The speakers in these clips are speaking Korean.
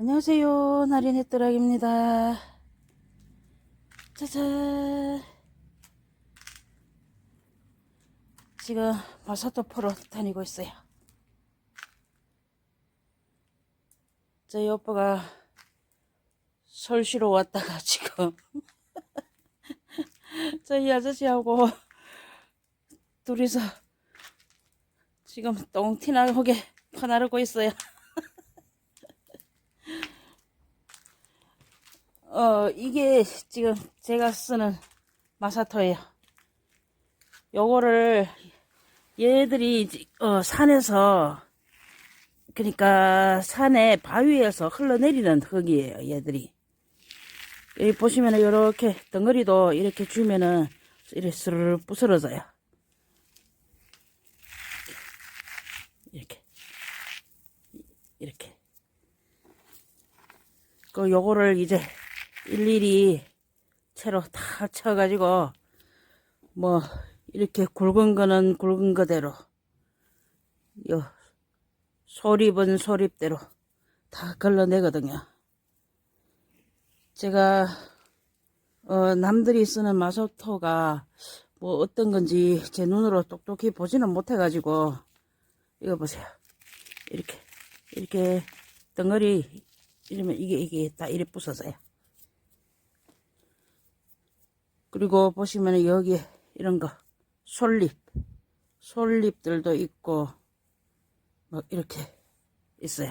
안녕하세요. 나린 햇더락입니다. 짜잔. 지금 마사토 포로 다니고 있어요. 저희 오빠가 서울시로 왔다가 지금 저희 아저씨하고 둘이서 지금 똥티나게 퍼나르고 있어요. 어, 이게 지금 제가 쓰는 마사토예요. 요거를 얘들이 어, 산에서 그러니까 산에 바위에서 흘러내리는 흙이에요. 얘들이. 여기 보시면은 이렇게 덩어리도 이렇게 주면은 이렇게 스르르 부스러져요. 이렇게 이렇게. 그 요거를 이제 일일이 채로 다 쳐가지고 뭐 이렇게 굵은 거는 굵은 거대로 요 소립은 소립대로 다 걸러내거든요. 제가 어, 남들이 쓰는 마소토가 뭐 어떤 건지 제 눈으로 똑똑히 보지는 못해가지고 이거 보세요. 이렇게 이렇게 덩어리 이러면 이게 이게 다 이래 부서져요. 그리고 보시면 여기 이런 거 솔잎 솔잎들도 있고 막 이렇게 있어요.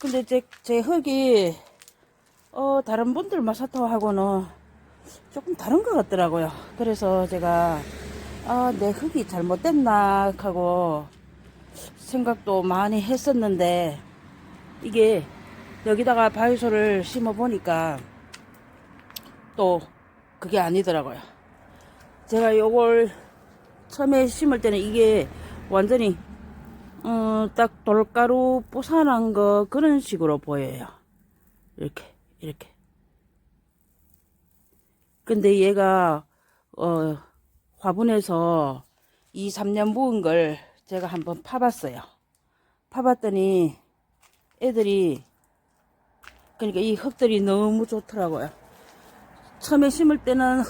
근데 제, 제 흙이 어 다른 분들 마사토하고는 조금 다른 것 같더라고요. 그래서 제가 아 내 흙이 잘못됐나 하고 생각도 많이 했었는데 이게 여기다가 바위소를 심어 보니까 또 그게 아니더라고요. 제가 요걸 처음에 심을 때는 이게 완전히 어, 딱 돌가루 부산한 거 그런 식으로 보여요. 이렇게 이렇게. 근데 얘가 어, 화분에서 2, 3년 묵은 걸 제가 한번 파봤어요. 파봤더니 애들이 그러니까 이 흙들이 너무 좋더라고요. 처음에 심을 때는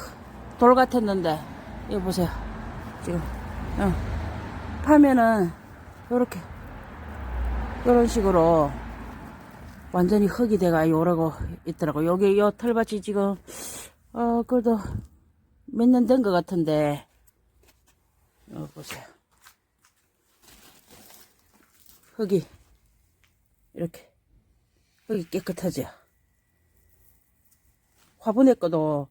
돌 같았는데 이거 보세요. 지금 어. 파면은 요렇게 요런 식으로 완전히 흙이 돼가 요러고 있더라고. 여기 요 털밭이 지금 어 그래도 몇 년 된 것 같은데 어 보세요. 흙이 이렇게 흙이 깨끗하죠. 화분에 거도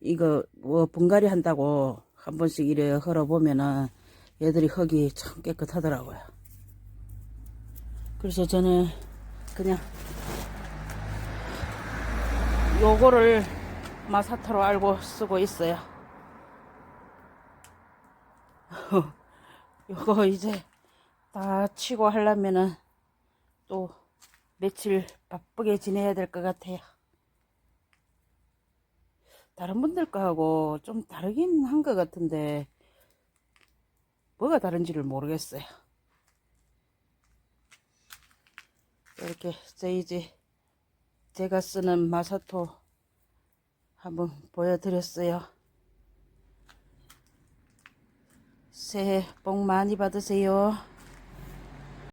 이거 뭐 분갈이 한다고 한 번씩 이래 흘어보면은 얘들이 흙이 참 깨끗하더라고요. 그래서 저는 그냥 요거를 마사토로 알고 쓰고 있어요. 요거 이제 다 치고 하려면은 또 며칠 바쁘게 지내야 될 것 같아요. 다른 분들 거하고 좀 다르긴 한 것 같은데 뭐가 다른지를 모르겠어요. 이렇게 저이제 제가 쓰는 마사토 한번 보여드렸어요. 새해 복 많이 받으세요.